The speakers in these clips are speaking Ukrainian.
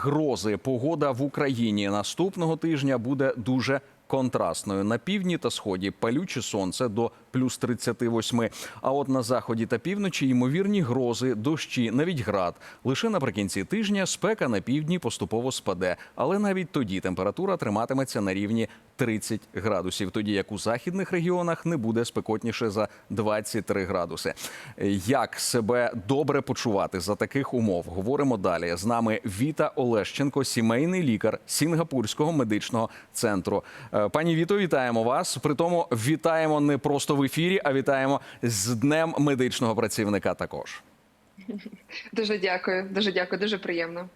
Грози погода в Україні наступного тижня буде дуже контрастною. На півдні та сході палюче сонце до плюс 38. А от на заході та півночі ймовірні грози, дощі, навіть град. Лише наприкінці тижня спека на півдні поступово спаде, але навіть тоді температура триматиметься на рівні 30 градусів, тоді як у західних регіонах не буде спекотніше за 23 градуси. Як себе добре почувати за таких умов? Говоримо далі. З нами Віта Олещенко, сімейний лікар Сінгапурського медичного центру. Е, Пані Віто, вітаємо вас. Притому вітаємо не просто в ефірі, а вітаємо з Днем медичного працівника. Також. Дуже дякую, дуже дякую, дуже приємно.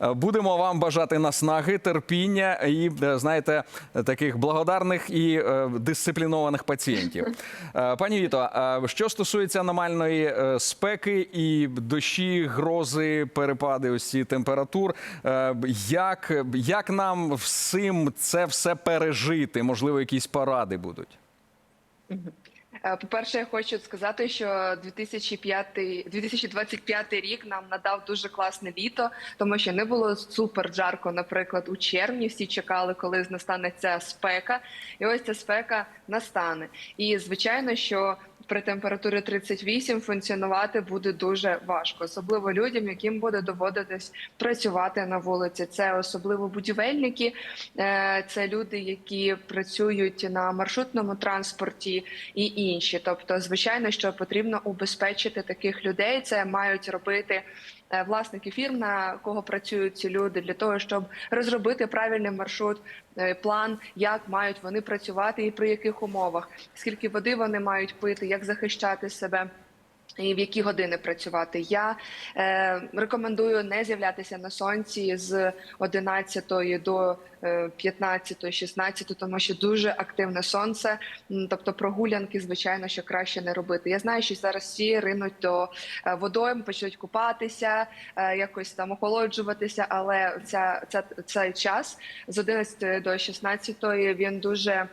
Е, Будемо вам бажати наснаги, терпіння і е, знаєте таких благодарних і е, дисциплінованих пацієнтів. Пані Віто, що стосується аномальної спеки і дощі, грози, перепади ось ці температур, як, як нам всім це все пережити? Можливо, якісь поради будуть. Е, По-перше, я хочу сказати, що 2005, 2025 рік нам надав дуже класне літо, тому що не було супер жарко, наприклад, у червні. Всі чекали, коли настане ця спека, і ось ця спека настане. І звичайно, що при температурі 38 функціонувати буде дуже важко, особливо людям, яким буде доводитись працювати на вулиці. Це особливо будівельники, е, це люди, які працюють на маршрутному транспорті і інші. Тобто, звичайно, що потрібно убезпечити таких людей. Це мають робити. е, Власники фірм, на кого працюють ці люди, для того, щоб розробити правильний маршрут, е, план, як мають вони працювати і при яких умовах, скільки води вони мають пити, як захищати себе. І в які години працювати? Я е, рекомендую не з'являтися на сонці з 11 до е, 15, 16, тому що дуже активне сонце. Тобто прогулянки, звичайно, що краще не робити. Я знаю, що зараз всі ринуть до е, водойм, почнуть купатися, е, якось там охолоджуватися, але ця, ця, цей час з 11 до 16 він дуже е,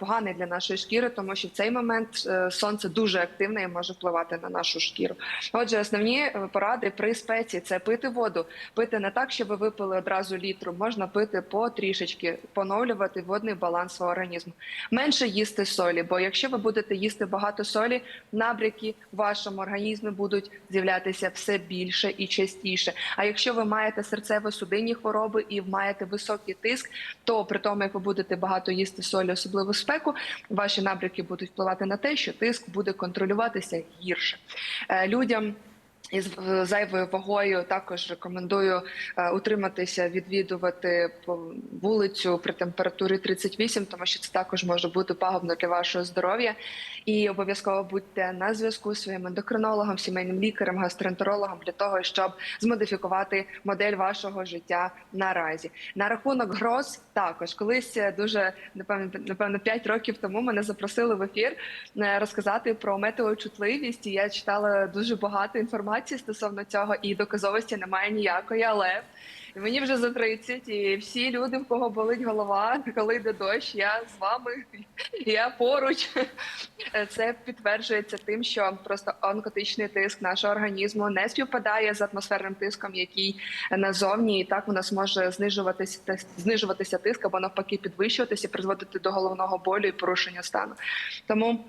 поганий для нашої шкіри, тому що в цей момент е, сонце дуже активне і може впливати на нашу шкіру. Отже, основні е, поради при спеці це пити воду, пити не так, щоб ви випили одразу літру. Можна пити потрішечки, поновлювати водний баланс свого організму. Менше їсти солі, бо якщо ви будете їсти багато солі, набряки в вашому організмі будуть з'являтися все більше і частіше. А якщо ви маєте серцево-судинні хвороби і маєте високий тиск, то при тому, як ви будете багато їсти солі, особливо в спеку, ваші набряки будуть впливати на те, що тиск буде контролюватися гірше. Е, Людям із зайвою вагою також рекомендую е, утриматися, відвідувати вулицю при температурі 38, тому що це також може бути пагубно для вашого здоров'я. І обов'язково будьте на зв'язку зі своїм ендокринологом, сімейним лікарем, гастроентерологом для того, щоб змодифікувати модель вашого життя наразі. На рахунок гроз також колись е, дуже напевно, напевно 5 років тому мене запросили в ефір е, розказати про метеочутливість. І я читала дуже багато інформації стосовно цього, і доказовості немає ніякої, але. Мені вже за 30, і всі люди, в кого болить голова, коли йде дощ, я з вами, я поруч. Це підтверджується тим, що просто онкотичний тиск нашого організму не співпадає з атмосферним тиском, який назовні, і так у нас може знижуватися знижуватися тиск або навпаки підвищуватися, призводити до головного болю і порушення стану. Тому.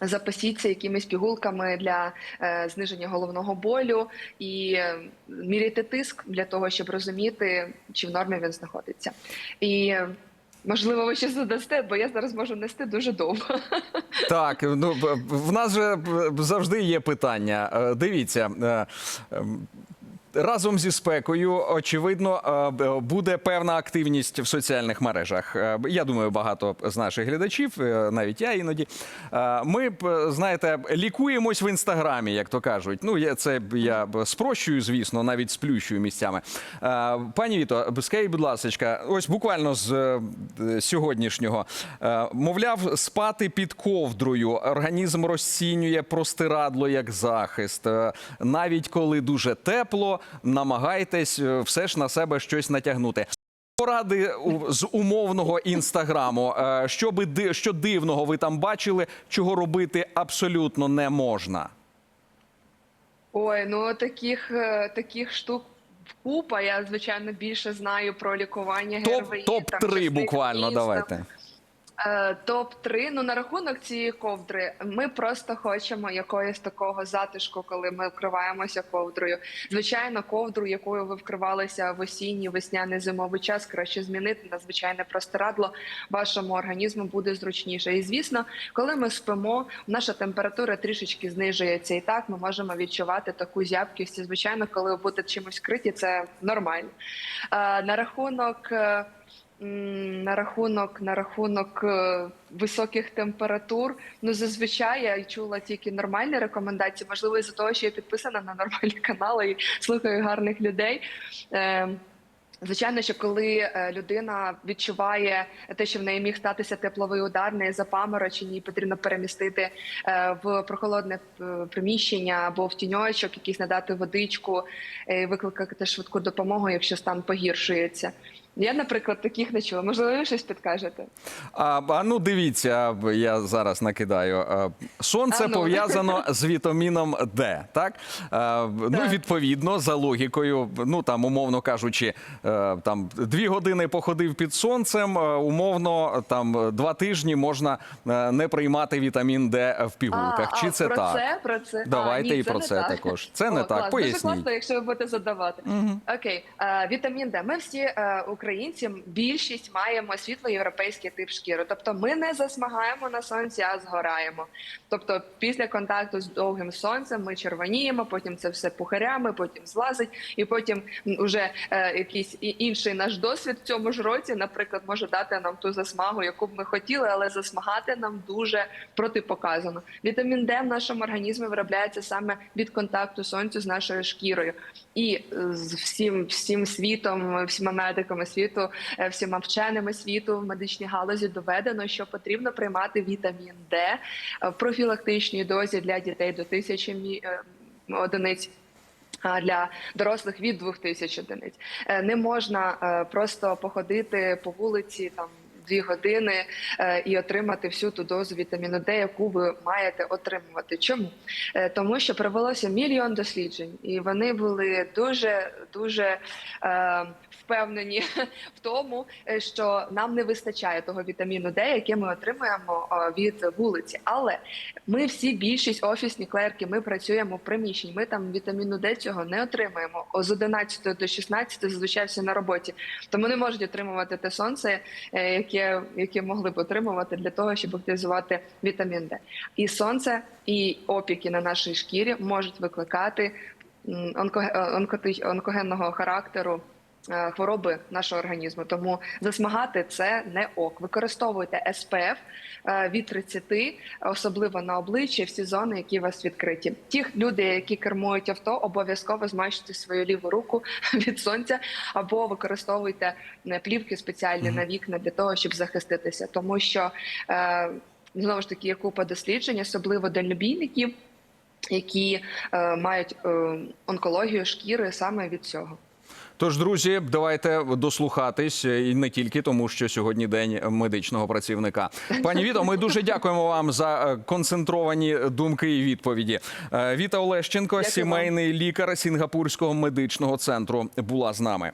Запасіться якимись пігулками для е, зниження головного болю і е, міряйте тиск для того, щоб розуміти, чи в нормі він знаходиться. І е, можливо, ви ще задасте, бо я зараз можу нести дуже довго. Так, ну в нас же завжди є питання. Дивіться. Разом зі спекою, очевидно, е, буде певна активність в соціальних мережах. Е, Я думаю, багато з наших глядачів, е, навіть я іноді. Ми знаєте, лікуємось в інстаграмі, як то кажуть. Ну, це я спрощую, звісно, навіть сплющую місцями. Пані Віто, скажіть, будь ласка, ось буквально з сьогоднішнього. Мовляв, спати під ковдрою, організм розцінює простирадло як захист. Навіть коли дуже тепло, намагайтесь е, все ж на себе щось натягнути. Поради з умовного інстаграму. Е, Що би що дивного ви там бачили, чого робити абсолютно не можна. Ой, ну таких, е, таких штук купа. Я звичайно більше знаю про лікування ГРВІ. топ там, 3 частини буквально, давайте. Е, Топ 3 Ну на рахунок цієї ковдри. Ми просто хочемо якоїсь такого затишку, коли ми вкриваємося ковдрою. Звичайно, ковдру, якою ви вкривалися в осінній, весняний зимовий час, краще змінити на звичайне простирадло. Вашому організму буде зручніше. І звісно, коли ми спимо, наша температура трішечки знижується, і так ми можемо відчувати таку зябкість. І, звичайно, коли ви будете чимось вкриті, це нормально. Е, На рахунок. На рахунок на рахунок е, високих температур. Ну зазвичай я чула тільки нормальні рекомендації. Можливо, із-за того, що я підписана на нормальні канали і слухаю гарних людей. Е, Звичайно, що коли е, людина відчуває те, що в неї міг статися тепловий удар, не запаморочені, потрібно перемістити в прохолодне приміщення або в тіньочок, якийсь надати водичку, викликати швидку допомогу, якщо стан погіршується. Я, наприклад, таких не чула. Можливо, ви щось підкажете. А, а ну дивіться, я зараз накидаю. Сонце А ну. пов'язано з вітаміном Д. Так? А, Ну, Так. відповідно, за логікою, ну там, умовно кажучи, е, там дві години походив під сонцем, е, умовно, там два тижні можна е, не приймати вітамін Д в пігулках. Чи а, це про так? Це, про це. Давайте а, ні, і про це так. також. Це не О, так. клас. Поясніть. Дуже класно, якщо ви будете задавати. Окей, Е, вітамін Д. Ми всі українці, більшість маємо світло-європейський тип шкіри. Тобто ми не засмагаємо на сонці, а згораємо. Тобто, після контакту з довгим сонцем ми червоніємо, потім це все пухарями, потім злазить, і потім м, уже е, якийсь інший наш досвід в цьому ж році, наприклад, може дати нам ту засмагу, яку б ми хотіли, але засмагати нам дуже протипоказано. Вітамін Д в нашому організмі виробляється саме від контакту сонцю з нашою шкірою. І е, з всім всім світом, всіма медиками світу, е, всіма вченими світу в медичній галузі доведено, що потрібно приймати вітамін Д е, в профілактичній дозі для дітей до тисячі е, одиниць. Для дорослих від 2000 одиниць не можна просто походити по вулиці там дві години е, і отримати всю ту дозу вітаміну Д, яку ви маєте отримувати. Чому? Е, Тому що провелося мільйон досліджень, і вони були дуже дуже е, впевнені в тому, що нам не вистачає того вітаміну Д, який ми отримуємо від вулиці. Але ми всі більшість офісні клерки, ми працюємо в приміщенні. Ми там вітаміну Д цього не отримуємо. З 11 до 16 зазвичай всі на роботі, тому не можуть отримувати те сонце, е, яке, яке могли б отримувати для того, щоб активізувати вітамін Д. І сонце, і опіки на нашій шкірі можуть викликати е, онкогенного характеру. Е, Хвороби нашого організму, тому засмагати це не ок. Використовуйте СПФ е, від 30, особливо на обличчі, всі зони, які у вас відкриті. Ті люди, які кермують авто, обов'язково змащуйте свою ліву руку від сонця, або використовуйте е, плівки спеціальні на вікна для того, щоб захиститися, тому що знову ж таки є купа досліджень, особливо дальнобійників, які е, мають е, онкологію шкіри саме від цього. Тож, друзі, давайте дослухатись і не тільки тому, що сьогодні день медичного працівника. Пані Віто, ми дуже дякуємо вам за е, концентровані думки і відповіді. Е, Віта Олещенко, Дякую сімейний лікар Сінгапурського медичного центру, була з нами.